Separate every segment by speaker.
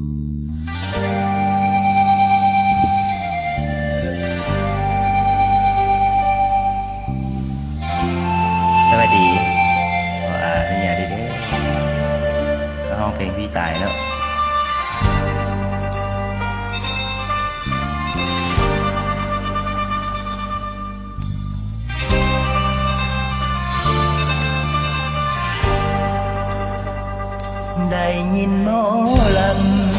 Speaker 1: สวัสดีขออาเป็นอย่างดีเด้อห้องเพลงพี่ตายแล้วได้ยินหมอลำ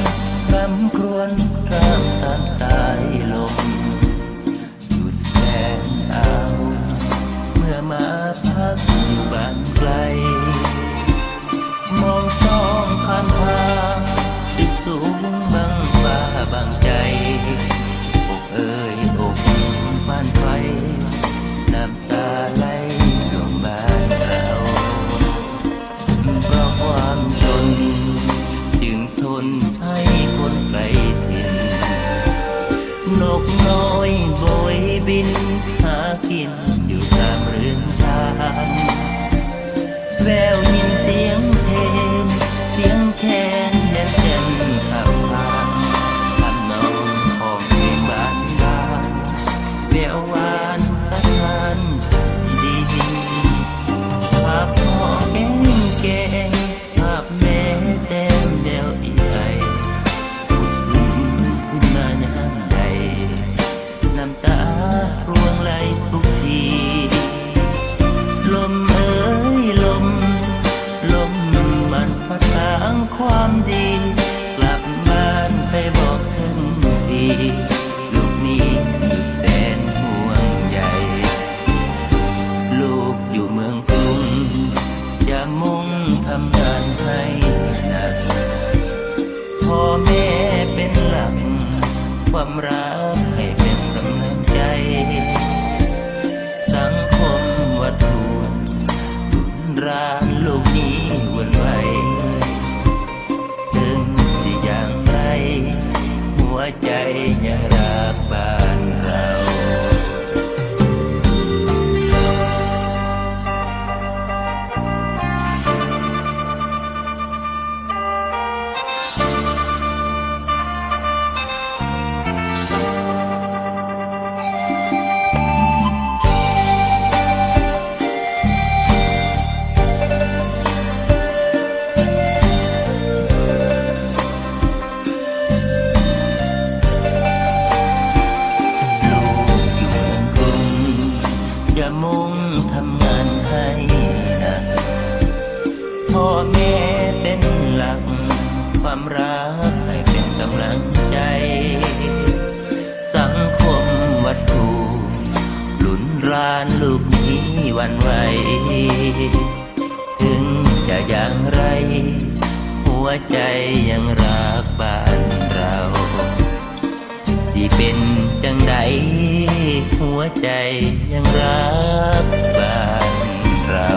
Speaker 1: รำครวญข้ามตามสายลมหยุดแสนเอาเมื่อมาพักอยู่บ้านไกล มองสองข้างทางที่สูงบังฟ้าบังใจอกเอ่ยอกบ้านไฟน้ำตาไหล บินหากินอยู่ตามเรือนชานแววยินเสียงเพลง เสียงแคนแดนเจนขับผ่านทำนองของเพลงบ้านบ้านแววหวานสะท้าน วงไหลทุกที ลมเอ้ยลม ลมมันพัดทางความดี กลับบ้านไปบอกถึงทีลูกนี้สุดแสนห่วงใยลูกอยู่เมืองกรุงจะมุ่งทำงานให้หนักพ่อแม่เป็นหลักความรัก พ่อแม่เป็นหลัก ความรักให้เป็นกำลังใจ สังคมวัดถูหลุนรานลูกนี้วันไหว ถึงจะอย่างไร หัวใจยังรักบ้านเราที่เป็นจังใดหัวใจยังรักบ้านเรา